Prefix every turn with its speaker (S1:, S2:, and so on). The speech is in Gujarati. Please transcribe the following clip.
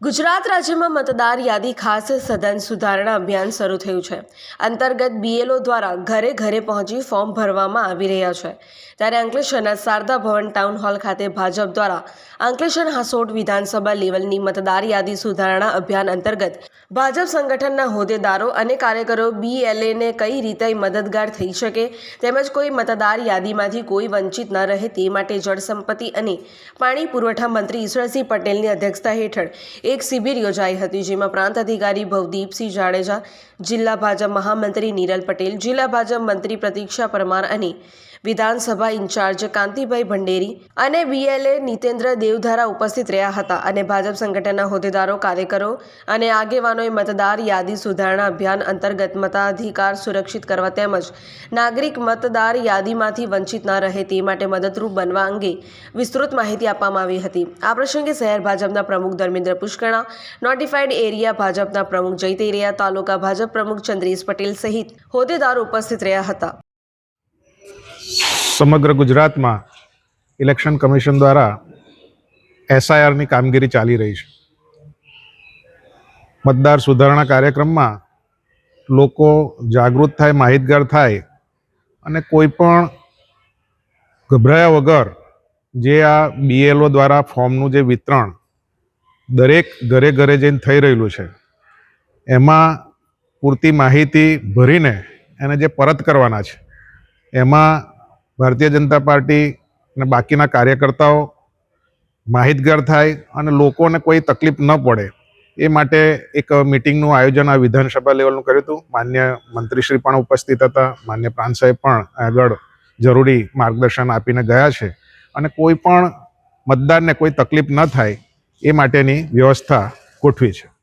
S1: ગુજરાત રાજ્યમાં મતદાર યાદી ખાસ સઘન સુધારણા અભિયાન શરૂ થયું છે. અંતર્ગત બીએલઓ દ્વારા ઘરે ઘરે પહોંચી ફોર્મ ભરવામાં આવી રહ્યા છે. ત્યારે અંકલેશ્વરના શારદા ભવન ટાઉન હોલ ખાતે ભાજપ દ્વારા અંકલેશ્વર હાસોટ વિધાનસભા લેવલની મતદાર યાદી સુધારણા અભિયાન અંતર્ગત ભાજપ સંગઠનના હોદ્દેદારો અને કાર્યકરો બીએલએને કઈ રીતે મદદગાર થઈ શકે તેમજ કોઈ મતદાર યાદીમાંથી કોઈ વંચિત ન રહે તે માટે જળ સંપત્તિ અને પાણી પુરવઠા મંત્રી ઈશ્વરસિંહ પટેલની અધ્યક્ષતા હેઠળ એક શિબિર યોજાઈ હતી જેમાં પ્રાંત અધિકારી ભવદીપસિંહ જાડેજા, જિલ્લા ભાજપ મહામંત્રી નીરલ પટેલ, જિલ્લા ભાજપ મંત્રી પ્રતીક્ષા પરમાર અને વિધાનસભા ઇન્ચાર્જ કાંતિભાઈ ભંડેરી અને બીએલએ નીતેન્દ્ર દેવધારા ઉપસ્થિત રહ્યા હતા અને ભાજપ સંગઠનના હોદ્દેદારો, કાર્યકરો અને આગેવાનોએ મતદાર યાદી સુધારણા અભિયાન અંતર્ગત મતાધિકાર સુરક્ષિત કરવા તેમજ નાગરિક મતદાર યાદીમાંથી વંચિત ન રહે તે માટે મદદરૂપ બનવા અંગે વિસ્તૃત માહિતી આપવામાં આવી હતી. આ પ્રસંગે શહેર ભાજપના પ્રમુખ ધર્મેન્દ્ર પુષ્કણા નોટિફાઈડ એરિયા ભાજપના પ્રમુખ જયતેરિયા, તાલુકા ભાજપ પ્રમુખ ચંદ્રેશ પટેલ સહિત હોદ્દેદારો ઉપસ્થિત રહ્યા હતા.
S2: સમગ્ર ગુજરાતમાં ઇલેક્શન કમિશન દ્વારા એસઆઈઆરની કામગીરી ચાલી રહી છે. મતદાર સુધારણા કાર્યક્રમમાં લોકો જાગૃત થાય, માહિતગાર થાય અને કોઈ પણ ગભરાયા વગર જે આ બીએલઓ દ્વારા ફોર્મનું જે વિતરણ દરેક ઘરે ઘરે જઈને થઈ રહેલું છે, એમાં પૂરતી માહિતી ભરીને એને જે પરત કરવાના છે, એમાં ભારતીય જનતા પાર્ટી અને બાકીના કાર્યકર્તાઓ માહિતગાર થાય અને લોકોને કોઈ તકલીફ ન પડે, એ માટે એક મિટિંગનું આયોજન આ વિધાનસભા લેવલનું કર્યું હતું. માન્ય મંત્રીશ્રી પણ ઉપસ્થિત હતા, માન્ય પ્રાંત સાહેબ પણ આગળ જરૂરી માર્ગદર્શન આપીને ગયા છે. અને કોઈ પણ મતદારને કોઈ તકલીફ ન થાય, એ માટેની વ્યવસ્થા ગોઠવી છે.